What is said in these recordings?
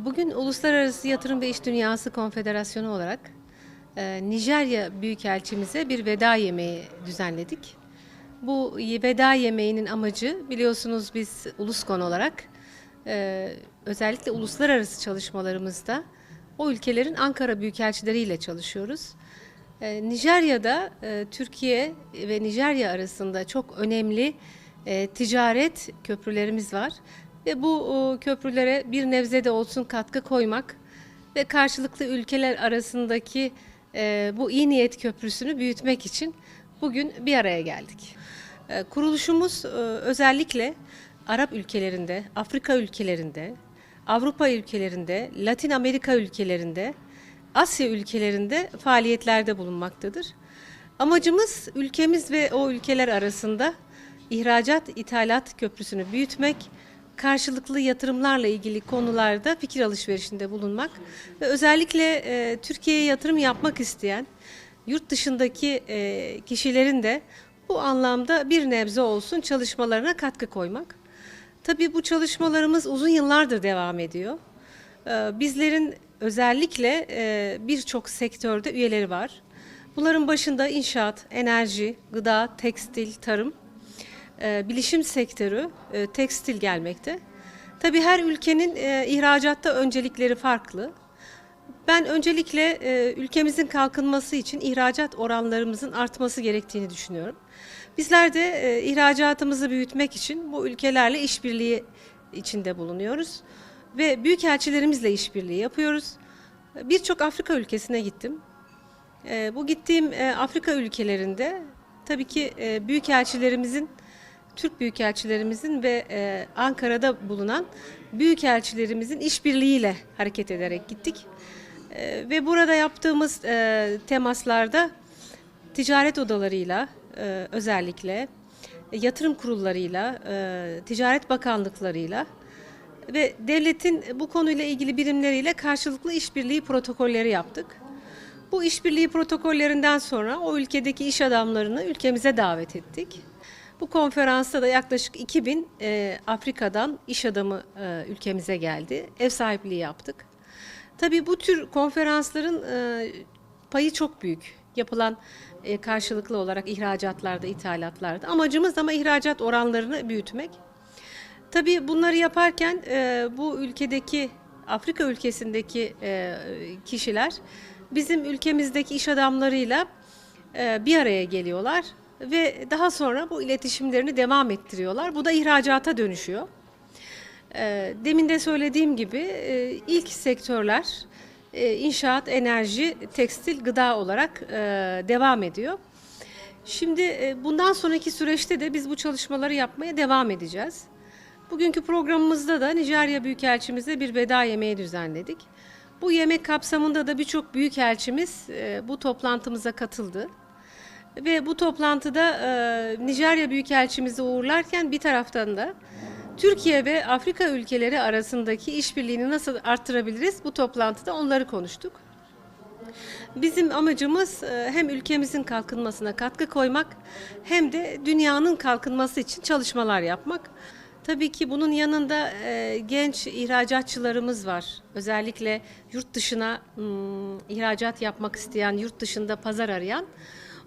Bugün Uluslararası Yatırım ve İş Dünyası Konfederasyonu olarak e, Nijerya Büyükelçimize bir veda yemeği düzenledik. Bu veda yemeğinin amacı biliyorsunuz biz Uluskon olarak e, özellikle uluslararası çalışmalarımızda o ülkelerin Ankara Büyükelçileriyle çalışıyoruz. E, Nijerya'da e, Türkiye ve Nijerya arasında çok önemli e, ticaret köprülerimiz var ve bu köprülere bir nebze de olsun katkı koymak ve karşılıklı ülkeler arasındaki e, bu iyi niyet köprüsünü büyütmek için bugün bir araya geldik. Kuruluşumuz özellikle Arap ülkelerinde, Afrika ülkelerinde, Avrupa ülkelerinde, Latin Amerika ülkelerinde, Asya ülkelerinde faaliyetlerde bulunmaktadır. Amacımız ülkemiz ve o ülkeler arasında ihracat ithalat köprüsünü büyütmek, karşılıklı yatırımlarla ilgili konularda fikir alışverişinde bulunmak ve özellikle e, Türkiye'ye yatırım yapmak isteyen yurt dışındaki e, kişilerin de bu anlamda bir nebze olsun çalışmalarına katkı koymak. Tabii bu çalışmalarımız uzun yıllardır devam ediyor. Ee, Bizlerin özellikle e, birçok sektörde üyeleri var. Bunların başında inşaat, enerji, gıda, tekstil, tarım, e, bilişim sektörü, e, tekstil gelmekte. Tabii her ülkenin ihracatta öncelikleri farklı. Ben öncelikle ülkemizin kalkınması için ihracat oranlarımızın artması gerektiğini düşünüyorum. Bizler de ihracatımızı büyütmek için bu ülkelerle işbirliği içinde bulunuyoruz ve büyükelçilerimizle işbirliği yapıyoruz. Birçok Afrika ülkesine gittim. E, bu gittiğim e, Afrika ülkelerinde tabii ki e, büyükelçilerimizin Türk büyükelçilerimizin ve e, Ankara'da bulunan büyükelçilerimizin işbirliğiyle hareket ederek gittik. E, ve burada yaptığımız temaslarda ticaret odalarıyla özellikle yatırım kurullarıyla, ticaret bakanlıklarıyla ve devletin bu konuyla ilgili birimleriyle karşılıklı işbirliği protokolleri yaptık. Bu işbirliği protokollerinden sonra o ülkedeki iş adamlarını ülkemize davet ettik. Bu konferansta da yaklaşık 2000 e, Afrika'dan iş adamı e, ülkemize geldi. Ev sahipliği yaptık. Tabii bu tür konferansların e, payı çok büyük. Yapılan e, karşılıklı olarak ihracatlarda, ithalatlarda. Amacımız ama ihracat oranlarını büyütmek. Tabii bunları yaparken e, bu ülkedeki Afrika ülkesindeki e, kişiler bizim ülkemizdeki iş adamlarıyla e, bir araya geliyorlar ve daha sonra bu iletişimlerini devam ettiriyorlar. Bu da ihracata dönüşüyor. E, demin de söylediğim gibi e, ilk sektörler e, inşaat, enerji, tekstil, gıda olarak e, devam ediyor. Şimdi e, bundan sonraki süreçte de biz bu çalışmaları yapmaya devam edeceğiz. Bugünkü programımızda da Nijerya Büyükelçimizle bir veda yemeği düzenledik. Bu yemek kapsamında da birçok büyükelçimiz e, bu toplantımıza katıldı. Ve bu toplantıda e, Nijerya Büyükelçimizi uğurlarken bir taraftan da Türkiye ve Afrika ülkeleri arasındaki işbirliğini nasıl arttırabiliriz bu toplantıda onları konuştuk. Bizim amacımız e, hem ülkemizin kalkınmasına katkı koymak hem de dünyanın kalkınması için çalışmalar yapmak. Tabii ki bunun yanında e, genç ihracatçılarımız var. Özellikle yurt dışına ım, ihracat yapmak isteyen, yurt dışında pazar arayan.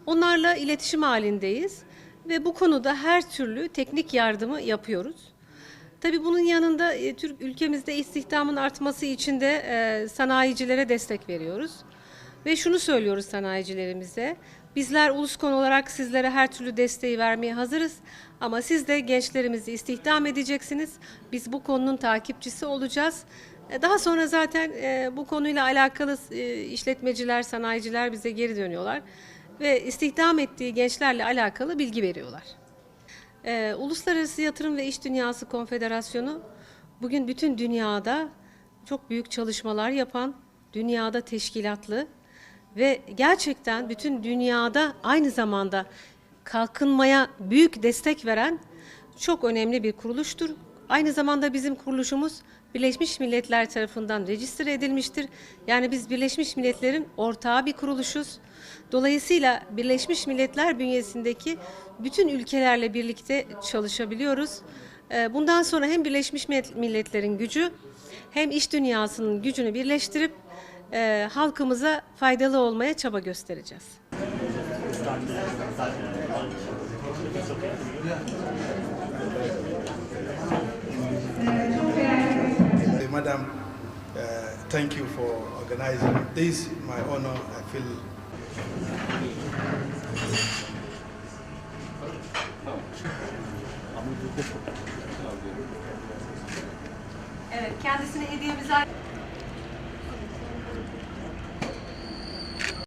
Onlarla iletişim halindeyiz ve bu konuda her türlü teknik yardımı yapıyoruz. Tabii bunun yanında e, Türk ülkemizde istihdamın artması için de e, sanayicilere destek veriyoruz. Ve şunu söylüyoruz sanayicilerimize. Bizler Uluskon olarak sizlere her türlü desteği vermeye hazırız. Ama siz de gençlerimizi istihdam edeceksiniz. Biz bu konunun takipçisi olacağız. E, Daha sonra zaten e, bu konuyla alakalı e, işletmeciler, sanayiciler bize geri dönüyorlar. Ve istihdam ettiği gençlerle alakalı bilgi veriyorlar. Uluslararası Yatırım ve İş Dünyası Konfederasyonu bugün bütün dünyada çok büyük çalışmalar yapan, dünyada teşkilatlı ve gerçekten bütün dünyada aynı zamanda kalkınmaya büyük destek veren çok önemli bir kuruluştur. Aynı zamanda bizim kuruluşumuz Birleşmiş Milletler tarafından rejistre edilmiştir. Yani biz Birleşmiş Milletler'in ortağı bir kuruluşuz. Dolayısıyla Birleşmiş Milletler bünyesindeki bütün ülkelerle birlikte çalışabiliyoruz. Ee, Bundan sonra hem Birleşmiş Milletler'in gücü hem iş dünyasının gücünü birleştirip e, halkımıza faydalı olmaya çaba göstereceğiz. Hey, Madam, uh, thank you for organizing this. My honor. I feel Evet, kendisine hediyemizi